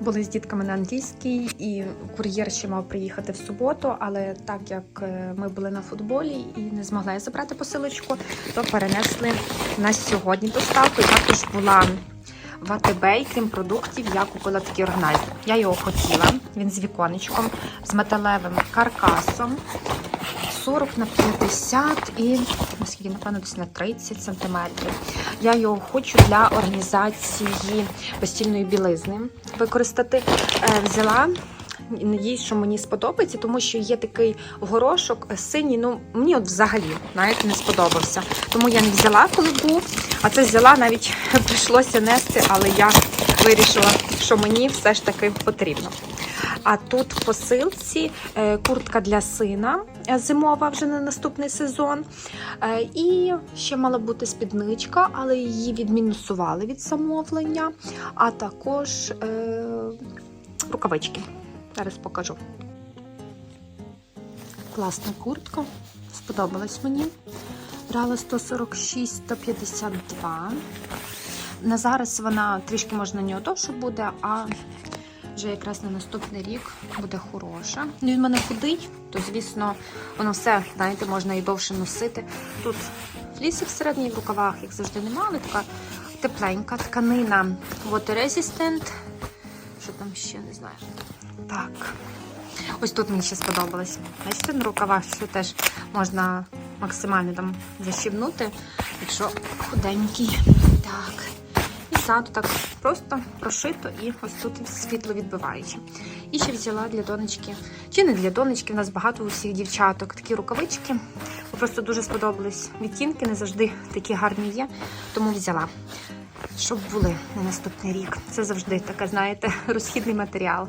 Були з дітками на англійській, і кур'єр ще мав приїхати в суботу. Але так як е, ми були на футболі і не змогла я забрати посилочку, то перенесли на сьогодні доставку. І також була в АТБ, і крім продуктів, я купила такий органайзер. Я його хотіла. Він з віконечком, з металевим каркасом. 40 на 50 і наскільки, напевно, десь на 30 сантиметрів. Я його хочу для організації постільної білизни використати. Е, Взяла. Надіюсь, що мені сподобається, тому що є такий горошок синій. Ну мені от взагалі навіть не сподобався. Тому я не взяла, коли. А це взяла, навіть прийшлося нести, але я вирішила, що мені все ж таки потрібно. А тут в посилці е, куртка для сина зимова вже на наступний сезон. Е, І ще мала бути спідничка, але її відмінусували від замовлення. А також е, рукавички. Зараз покажу. Класна куртка. Сподобалась мені. Брала 146-152. На зараз вона трішки можна не довше буде, а вже якраз на наступний рік буде хороша. Ну, він в мене худий, то звісно, воно все, знаєте, можна і довше носити. Тут всередині в рукавах, як завжди, немає, але така тепленька тканина water resistant. Що там ще не знаю. Так. Ось тут мені ще сподобалось. Бачите, на рукавах що теж можна максимально там защібнути, якщо худенький. Так. Ззаду так просто прошито і ось тут світло відбиваючи. І ще взяла для донечки, чи не для донечки, у нас багато у всіх дівчаток такі рукавички. Просто дуже сподобались відтінки, не завжди такі гарні є, тому взяла. Щоб були на наступний рік. Це завжди така, знаєте, розхідний матеріал.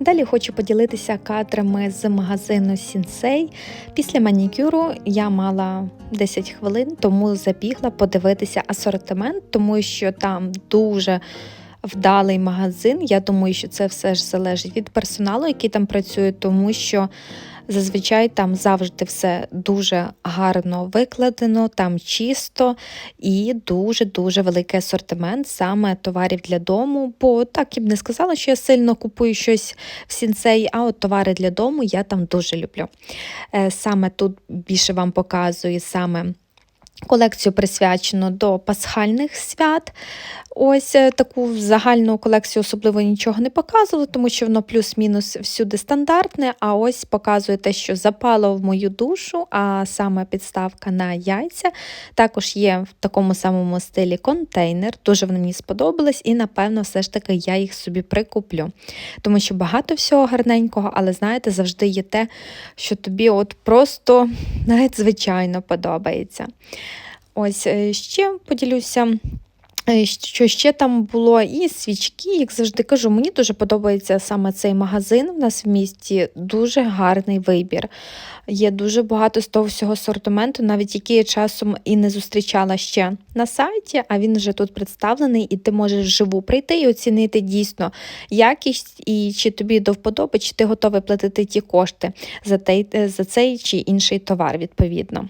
Далі хочу поділитися кадрами з магазину Сінсей. Після манікюру я мала 10 хвилин, тому забігла подивитися асортимент, тому що там дуже вдалий магазин. Я думаю, що це все ж залежить від персоналу, який там працює, тому що зазвичай там завжди все дуже гарно викладено, там чисто і дуже-дуже великий асортимент саме товарів для дому. Бо так я б не сказала, що я сильно купую щось в сінцеї, а от товари для дому я там дуже люблю. Е, Саме тут більше вам показую саме. Колекцію присвячено до пасхальних свят. Ось е, таку загальну колекцію особливо нічого не показувала, тому що воно плюс-мінус всюди стандартне. А ось показує те, що запало в мою душу, а саме підставка на яйця. Також є в такому самому стилі контейнер. Дуже вони мені сподобались, і напевно, все ж таки я їх собі прикуплю. Тому що багато всього гарненького, але знаєте, завжди є те, що тобі от просто навіть звичайно подобається. Ось е, ще поділюся. е, Що ще там було і свічки, як завжди кажу, мені дуже подобається саме цей магазин. У нас в місті дуже гарний вибір. Є дуже багато з того всього асортименту, навіть який я часом і не зустрічала ще на сайті, а він вже тут представлений, і ти можеш вживу прийти і оцінити дійсно якість, і чи тобі до вподоби, чи ти готовий платити ті кошти за, той, е, за цей чи інший товар, відповідно.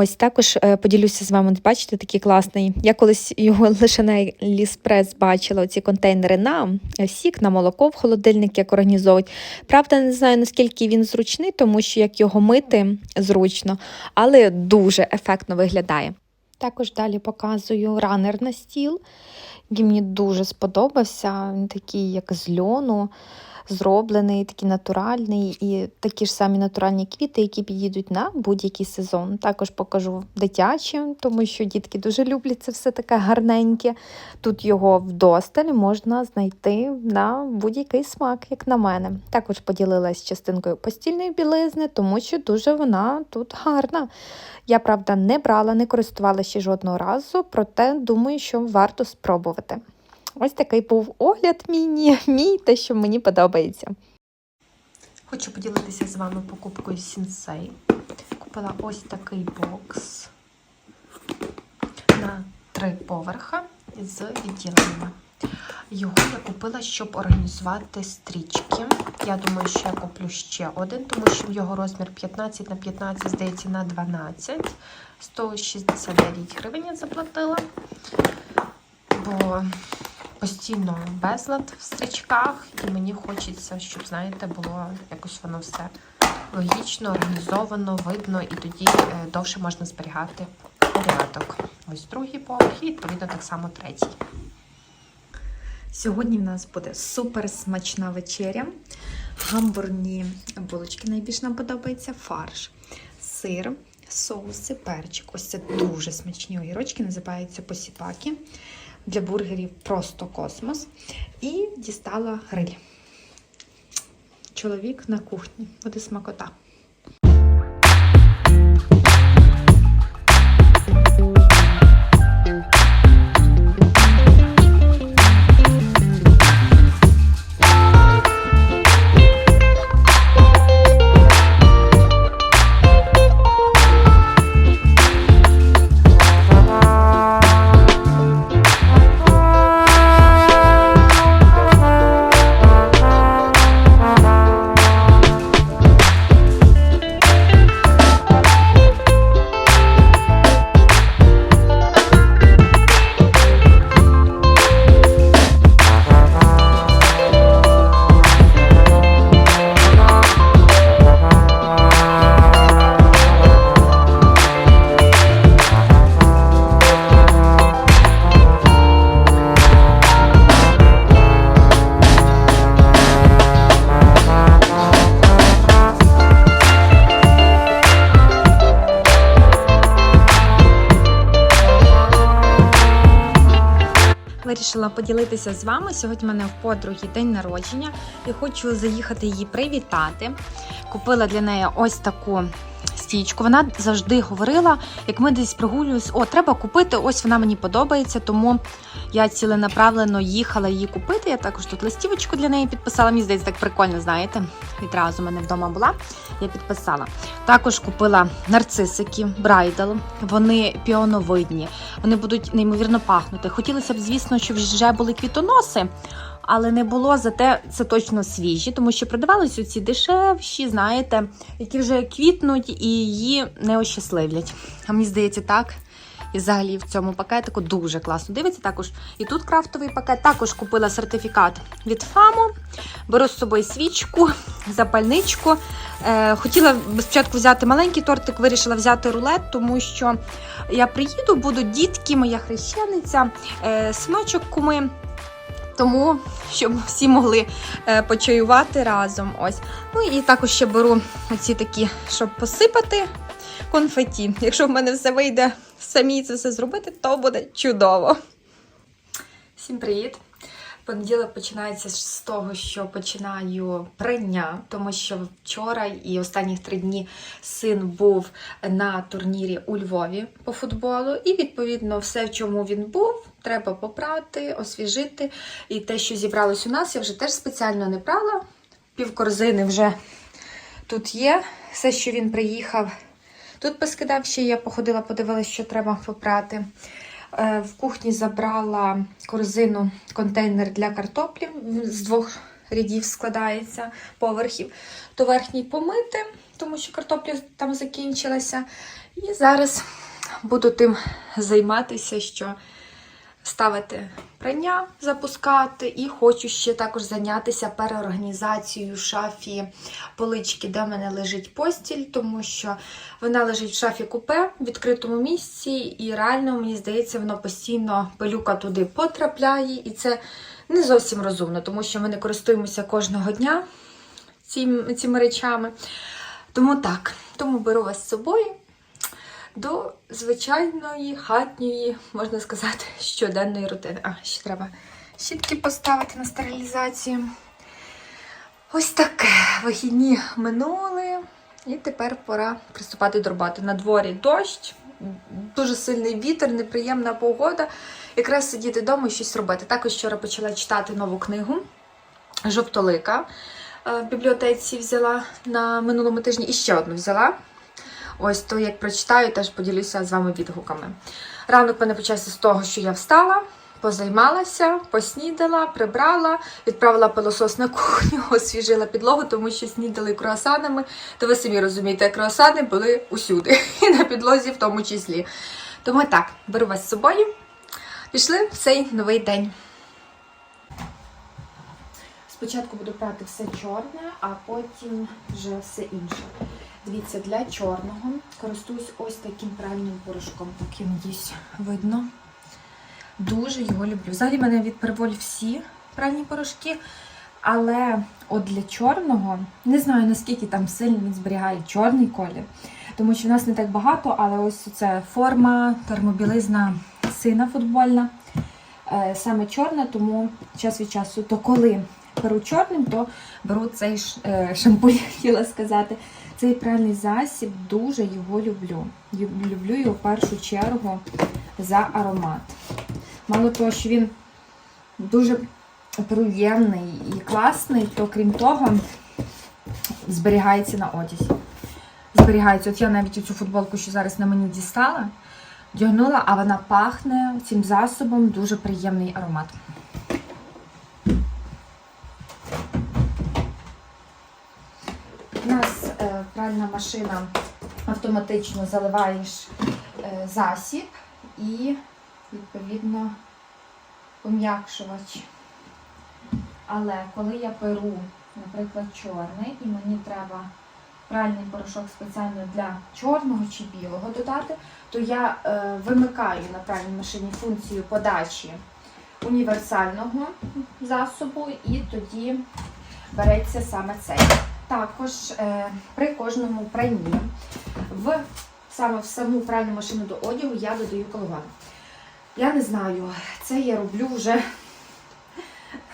Ось також е, поділюся з вами. Бачите, такий класний. Я колись його лише на Ліспрес бачила ці контейнери на сік, на молоко в холодильник, як організовують. Правда, не знаю наскільки він зручний, тому що як його мити зручно, але дуже ефектно виглядає. Також далі показую ранер на стіл, який мені дуже сподобався. Він такий, як з льону зроблений, такий натуральний, і такі ж самі натуральні квіти, які підійдуть на будь-який сезон. Також покажу дитячі, тому що дітки дуже люблять це все таке гарненьке. Тут його вдосталь можна знайти на будь-який смак, як на мене. Також поділилась частинкою постільної білизни, тому що дуже вона тут гарна. Я, правда, не брала, не користувалася ще жодного разу, проте думаю, що варто спробувати. Ось такий був огляд міні, мій, те, що мені подобається. Хочу поділитися з вами покупкою Сінсей. Купила ось такий бокс на три поверха з відділеннями. Його я купила, щоб організувати стрічки. Я думаю, що я куплю ще один, тому що його розмір 15 на 15, здається, на 12. 169 гривень я заплатила. Бо постійно безлад в стрічках, і мені хочеться, щоб, знаєте, було якось воно все логічно, організовано, видно, і тоді е, довше можна зберігати порядок. Ось другий поверх і відповідно так само третій. Сьогодні в нас буде супер смачна вечеря. Гамбурні булочки найбільш нам подобається, фарш, сир, соуси, перчик. Ось це дуже смачні огірочки, називаються посіпаки. Для бургерів просто космос. І дістала гриль. Чоловік на кухні. Буде смакота. Вирішила поділитися з вами. Сьогодні в мене в подруги день народження і хочу заїхати її привітати. Купила для неї ось таку стічку. Вона завжди говорила, як ми десь прогулюємось, о, треба купити, ось вона мені подобається, тому я ціленаправленно їхала її купити. Я також тут листівочку для неї підписала. Мені здається, так прикольно, знаєте. Відразу в мене вдома була, я підписала. Також купила нарцисики, брайдл. Вони піоновидні, вони будуть неймовірно пахнути. Хотілося б, звісно, щоб вже були квітоноси, але не було. Зате це точно свіжі, тому що продавалися ці дешевші, знаєте, які вже квітнуть і її не ощасливлять. А мені здається, так. І взагалі в цьому пакетику дуже класно дивиться. Також і тут крафтовий пакет. Також купила сертифікат від ФАМу. Беру з собою свічку, запальничку. Е, хотіла спочатку взяти маленький тортик, вирішила взяти рулет, тому що я приїду, будуть дітки, моя хрещениця, е, синочок куми. Тому щоб всі могли е, почаювати разом. Ось. Ну і також ще беру оці такі, щоб посипати конфеті. Якщо в мене все вийде самі це все зробити, то буде чудово. Всім привіт! Понеділок починається з того, що починаю прання, тому що вчора і останніх три дні син був на турнірі у Львові по футболу, і відповідно все, в чому він був, треба попрати, освіжити. І те, що зібралось у нас, я вже теж спеціально не прала. Півкорзини вже тут є. Все, що він приїхав. Тут поскидав ще, я походила, подивилася, що треба попрати. Е, В кухні забрала корзину, контейнер для картоплі. З двох рядів складається поверхів. То верхній помити, тому що картопля там закінчилася. І зараз буду тим займатися, що ставити прання, запускати, і хочу ще також зайнятися переорганізацією шафі полички, де в мене лежить постіль, тому що вона лежить в шафі купе в відкритому місці, і реально, мені здається, воно постійно пилюка туди потрапляє, і це не зовсім розумно, тому що ми не користуємося кожного дня цим, цими речами. Тому так, тому беру вас з собою до звичайної хатньої, можна сказати, щоденної рутини. А, ще треба щітки поставити на стерилізацію. Ось таке. Вихідні минули. І тепер пора приступати до роботи. На дворі дощ, дуже сильний вітер, неприємна погода. Якраз сидіти вдома і щось робити. Також вчора почала читати нову книгу Жовтолика. Е, В бібліотеці взяла на минулому тижні і ще одну взяла. Ось то, як прочитаю, теж поділюся з вами відгуками. Ранок мене почався з того, що я встала, позаймалася, поснідала, прибрала, відправила пилосос на кухню, освіжила підлогу, тому що снідали круасанами. То ви самі розумієте, круасани були усюди, і на підлозі в тому числі. Тому так, беру вас з собою. Пішли в цей новий день. Спочатку буду прати все чорне, а потім вже все інше. Дивіться, для чорного користуюсь ось таким пральним порошком. Так, я надіюсь, видно. Дуже його люблю. Взагалі мене від Переволь всі пральні порошки. Але от для чорного не знаю наскільки там сильно він зберігає чорний колір, тому що в нас не так багато, але ось це форма, термобілизна сина футбольна, е, саме чорна, тому час від часу, то коли беру чорним, то беру цей е, шампунь, хотіла сказати. Цей пральний засіб дуже його люблю. Люблю його в першу чергу за аромат. Мало того, що він дуже приємний і класний, то крім того, зберігається на одязі. Зберігається. От я навіть цю футболку, що зараз на мені дістала, вдягнула, а вона пахне цим засобом дуже приємний аромат. Пральна машина автоматично заливаєш е, засіб і, відповідно, пом'якшувач. Але коли я перу, наприклад, чорний, і мені треба пральний порошок спеціально для чорного чи білого додати, то я е, вимикаю на пральній машині функцію подачі універсального засобу, і тоді береться саме цей. Також е, при кожному пранні в саме в саму пральну машину до одягу я додаю колган. Я не знаю, це я роблю вже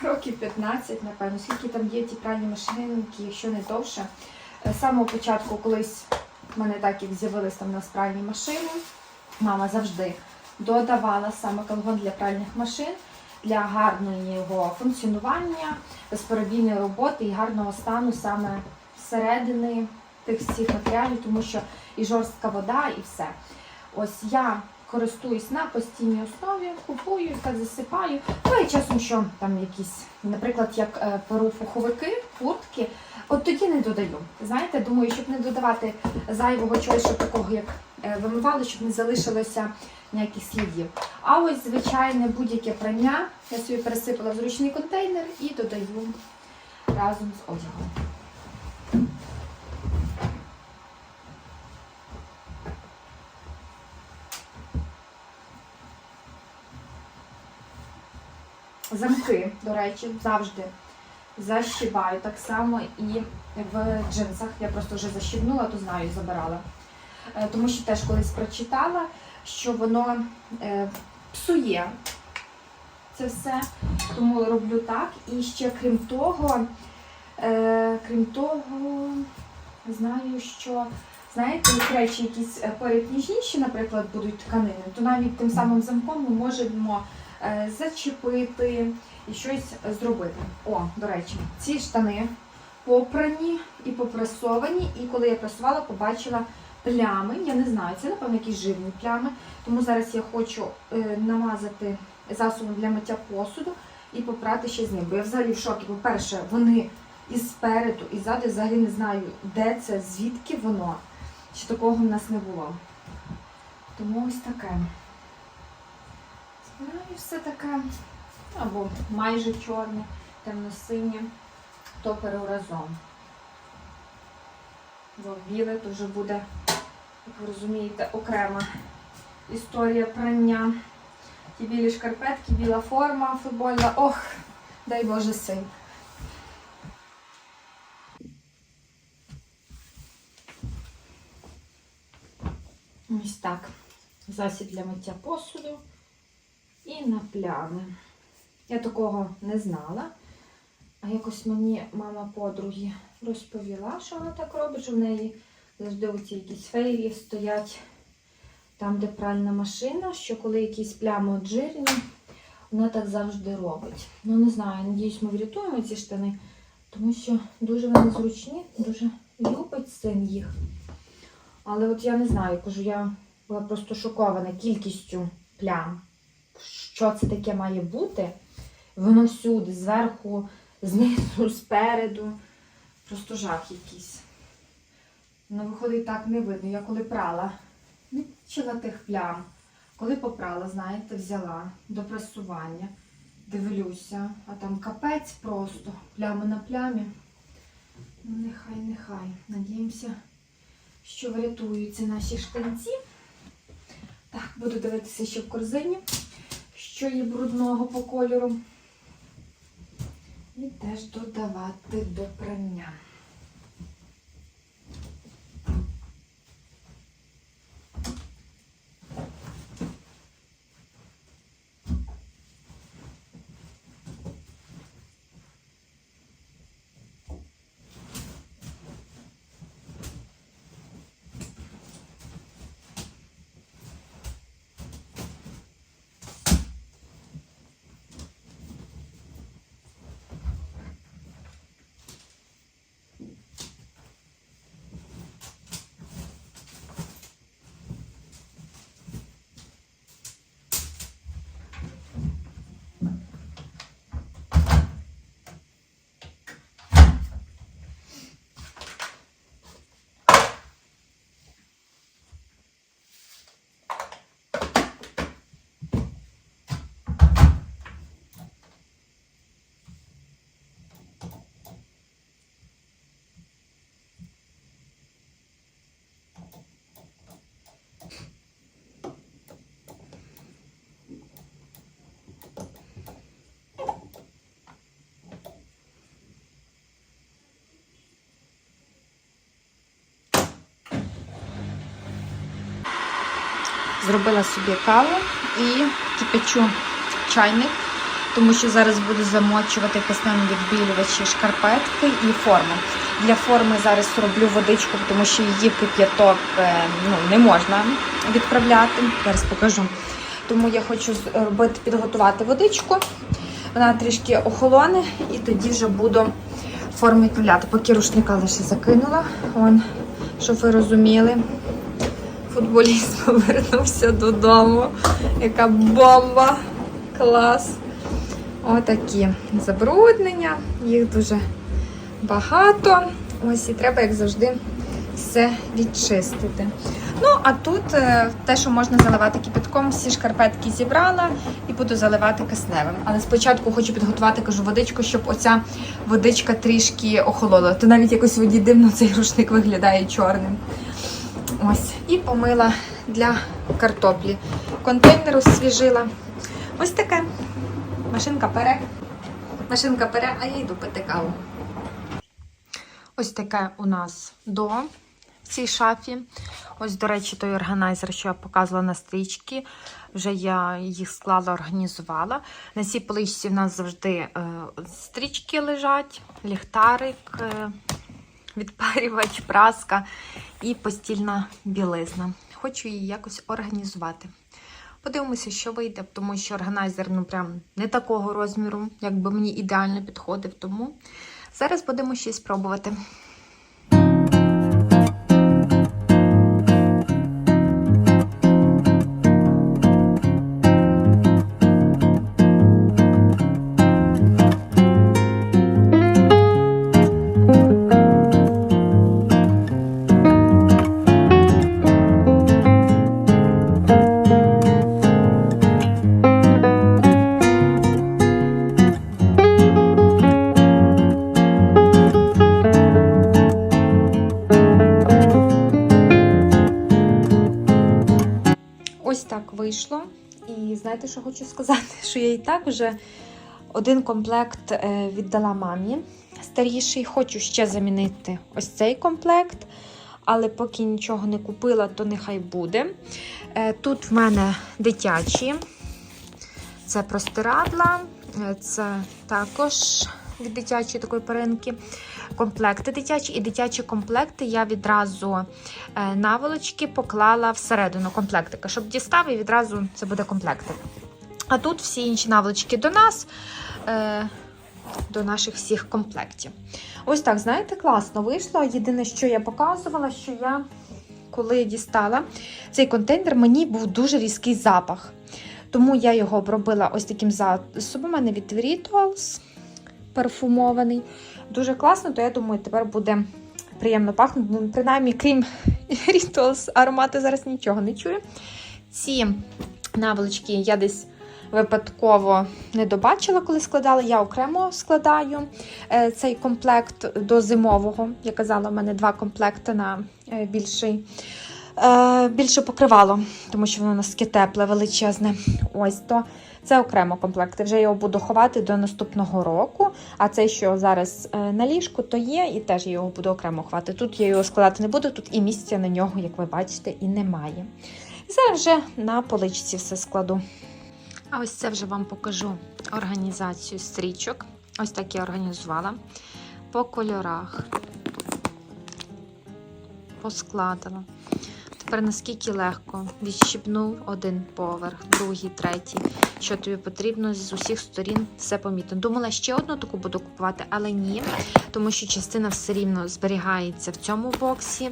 років 15, напевно, скільки там є ті пральні машинки, якщо не довше. З самого початку, колись в мене так як з'явились там у нас пральні машини, мама завжди додавала саме колгон для пральних машин для гарного його функціонування, безперебійної роботи і гарного стану саме всередини тих всіх матеріалів, тому що і жорстка вода, і все. Ось я користуюсь на постійній основі, купую, засипаю. Ну і часом, що там якісь, наприклад, як е, перу пуховики, куртки, от тоді не додаю. Знаєте, думаю, щоб не додавати зайвого чогось, щоб такого, як е, вимивали, щоб не залишилося ніяких слідів. А ось звичайне будь-яке прання я собі пересипала в зручний контейнер і додаю разом з одягом. Замки, до речі, завжди защибаю. Так само і в джинсах. Я просто вже защібнула, то знаю, забирала. Е, Тому що теж колись прочитала, що воно е, псує це все. Тому роблю так. І ще крім того, е, крім того, знаю, що знаєте, речі якісь е, ніжніші, наприклад, будуть тканини, то навіть тим самим замком ми можемо зачепити і щось зробити. О, до речі, ці штани попрані і попрасовані, і коли я прасувала, побачила плями. Я не знаю, це, напевно, якісь жирні плями. Тому зараз я хочу е, намазати засобом для миття посуду і попрати ще з ним. Бо я взагалі в шокі. По-перше, вони і спереду, і ззаду взагалі не знаю, де це, звідки воно. Чи такого в нас не було. Тому ось таке. Збираю все таке. Або майже чорне, темно-синє, то перу разом. Бо біле то вже буде, як ви розумієте, окрема історія прання. Ті білі шкарпетки, біла форма футбольна. Ох, дай Боже сил. Ось так. Засіб для миття посуду на плями. Я такого не знала. А якось мені мама подруги розповіла, що вона так робить, що в неї завжди оці якісь фейлі стоять там, де пральна машина, що коли якісь плями от жирні, вона так завжди робить. Ну, не знаю, надіюсь, ми врятуємо ці штани, тому що дуже вони зручні, дуже любить син їх. Але от я не знаю, кажу, я була просто шокована кількістю плям. Що це таке має бути? Воно всюди, зверху, знизу, спереду. Просто жах якийсь. Воно виходить так не видно. Я коли прала, не бачила тих плям. Коли попрала, знаєте, взяла до прасування. Дивлюся, а там капець просто, пляма на плямі. Ну, нехай, нехай. Надіємося, що врятуються наші штанці. Так, буду дивитися ще в корзині, що є брудного по кольору. І теж додавати до прання. Зробила собі каву і кипячу чайник, тому що зараз буду замочувати кисневі відбілювачі шкарпетки і форму. Для форми зараз роблю водичку, тому що її кип'яток е, ну, не можна відправляти. Зараз покажу. Тому я хочу зробити, підготувати водичку. Вона трішки охолоне, і тоді вже буду форму відправляти. Поки рушника лише закинула. Вон, щоб ви розуміли. Футболіст повернувся додому. Яка бомба! Клас! Отакі забруднення, їх дуже багато. Ось і треба, як завжди, все відчистити. Ну, а тут е, те, що можна заливати кипятком, всі шкарпетки зібрала і буду заливати кисневим. Але спочатку хочу підготувати кажу водичку, щоб оця водичка трішки охолола. То навіть якось воді дивно цей рушник виглядає чорним. Ось, і помила для картоплі. Контейнер освіжила. Ось таке. Машинка пере. Машинка пере, а я йду пити каву. Ось таке у нас до в цій шафі. Ось, до речі, той органайзер, що я показувала на стрічки. Вже я їх склала, організувала. На цій поличці в нас завжди е, стрічки лежать, ліхтарик, е, відпарювач, праска і постільна білизна. Хочу її якось організувати. Подивимося, що вийде, тому що органайзер ну прям не такого розміру, як би мені ідеально підходив. Тому зараз будемо щось пробувати. І так вже один комплект е, віддала мамі старіший. Хочу ще замінити ось цей комплект, але поки нічого не купила, то нехай буде. Е, Тут в мене дитячі, це простирадла, е, це також від дитячої такої перинки. Комплекти дитячі і дитячі комплекти я відразу наволочки поклала всередину комплектика, щоб дістав і відразу це буде комплектик. А тут всі інші наволочки до нас, е, до наших всіх комплектів. Ось так, знаєте, класно вийшло. Єдине, що я показувала, що я, коли дістала цей контейнер, мені був дуже різкий запах. Тому я його обробила ось таким засобом. У мене від Rituals парфумований. Дуже класно, то я думаю, тепер буде приємно пахнути. Ну, принаймні, крім Rituals, аромати зараз нічого не чую. Ці наволочки я десь випадково не добачила, коли складала. Я окремо складаю е, цей комплект до зимового. Я казала, в мене два комплекти на е, більший. Е, більше покривало, тому що воно у нас таке тепле, величезне. Ось то це окремо комплекти. Вже його буду ховати до наступного року. А цей, що зараз на ліжку, то є, і теж я його буду окремо ховати. Тут я його складати не буду, тут і місця на нього, як ви бачите, і немає. І зараз вже на поличці все складу. А ось це вже вам покажу організацію стрічок. Ось так я організувала. По кольорах. Поскладала. Тепер наскільки легко відщипнув один поверх, другий, третій. Що тобі потрібно з усіх сторін все помітно. Думала, ще одну таку буду купувати, але ні, тому що частина все рівно зберігається в цьому боксі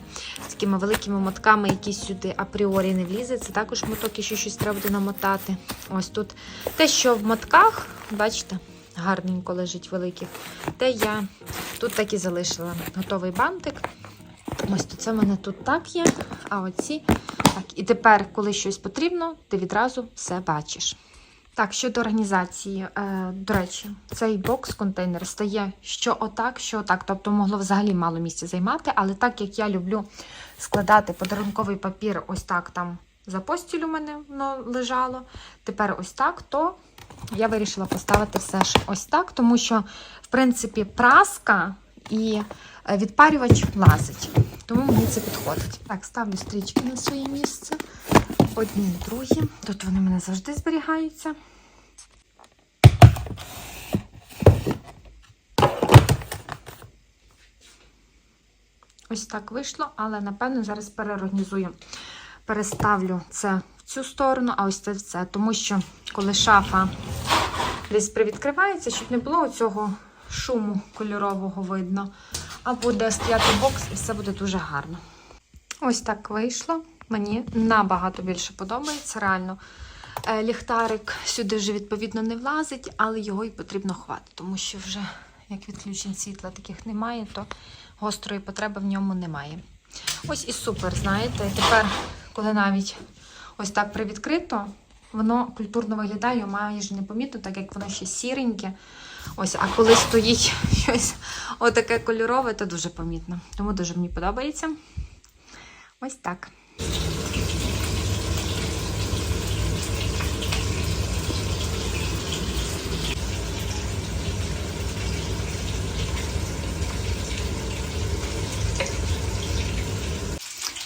з такими великими мотками, які сюди апріорі не влізе. Це також моток, і ще щось треба буде намотати. Ось тут те, що в мотках, бачите, гарненько лежить великих. Те я тут так і залишила. Готовий бантик. Ось то це в мене тут так є, а оці так. І тепер, коли щось потрібно, ти відразу все бачиш. Так, щодо організації, е, до речі, цей бокс-контейнер стає що отак, що отак. Тобто могло взагалі мало місця займати, але так як я люблю складати подарунковий папір, ось так там за постіль у мене воно лежало. Тепер ось так, то я вирішила поставити все ж ось так, тому що, в принципі, праска і відпарювач влазить. Тому мені це підходить. Так, ставлю стрічки на своє місце. Одні, другі. Тут вони в мене завжди зберігаються. Ось так вийшло, але напевно зараз переорганізую. Переставлю це в цю сторону, а ось це в це. Тому що коли шафа десь привідкривається, щоб не було цього шуму кольорового видно. А буде стояти бокс і все буде дуже гарно. Ось так вийшло. Мені набагато більше подобається. Реально, Е, ліхтарик сюди вже відповідно не влазить, але його і потрібно ховати, тому що вже як відключень світла таких немає, то гострої потреби в ньому немає. Ось і супер, знаєте. Тепер, коли навіть ось так привідкрито, воно культурно виглядає майже непомітно, так як воно ще сіреньке. Ось, а коли стоїть щось отаке кольорове, то дуже помітно. Тому дуже мені подобається. Ось так.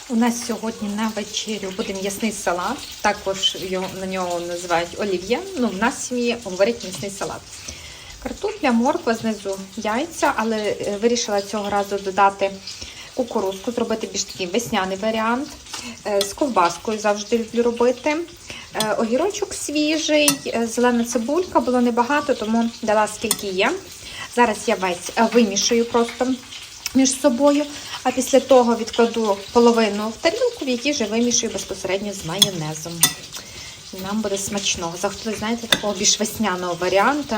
У нас сьогодні на вечерю буде м'ясний салат. Також його на нього називають олів'є. Ну, в нас в сім'ї говорять м'ясний салат. Картопля, морква, знизу яйця, але е, вирішила цього разу додати кукурузку, зробити більш такий весняний варіант. Е, З ковбаскою завжди люблю робити. Е, Огірочок свіжий, зелена цибулька, було небагато, тому дала скільки є. Зараз я весь вимішую просто між собою, а після того відкладу половину в тарілку, в якій вже вимішую безпосередньо з майонезом. Нам буде смачно. Захотіли, знаєте, такого більш весняного варіанту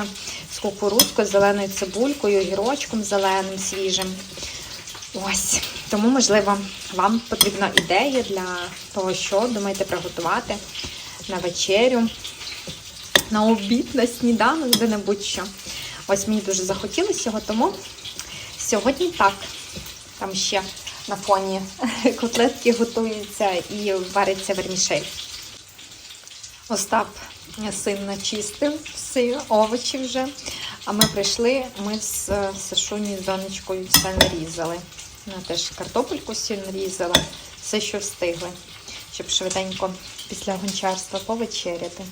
з кукурудкою, зеленою цибулькою, огірочком зеленим, свіжим. Ось. Тому, можливо, вам потрібна ідея для того, що думаєте приготувати на вечерю, на обід, на сніданок, де-небудь що. Ось мені дуже захотілося цього, тому сьогодні так. Там ще на фоні котлетки готуються і вариться вермішель. Остап син начистив всі овочі вже. А ми прийшли, ми з Сашуні з донечкою все нарізали. Вона теж картопельку сіль нарізала, все, що встигли, щоб швиденько після гончарства повечеряти.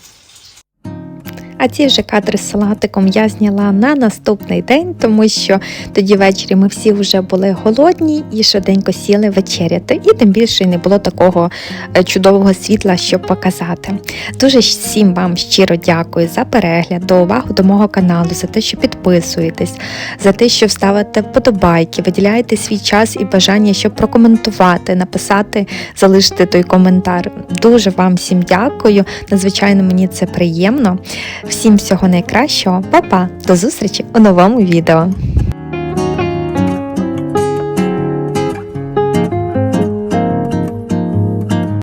А ці вже кадри з салатиком я зняла на наступний день, тому що тоді ввечері ми всі вже були голодні і швиденько сіли вечеряти. І тим більше не було такого е, чудового світла, щоб показати. Дуже всім вам щиро дякую за перегляд, до увагу до мого каналу, за те, що підписуєтесь, за те, що ставите вподобайки, виділяєте свій час і бажання, щоб прокоментувати, написати, залишити той коментар. Дуже вам всім дякую. Надзвичайно мені це приємно. Всім всього найкращого, Па-па! До зустрічі у новому відео.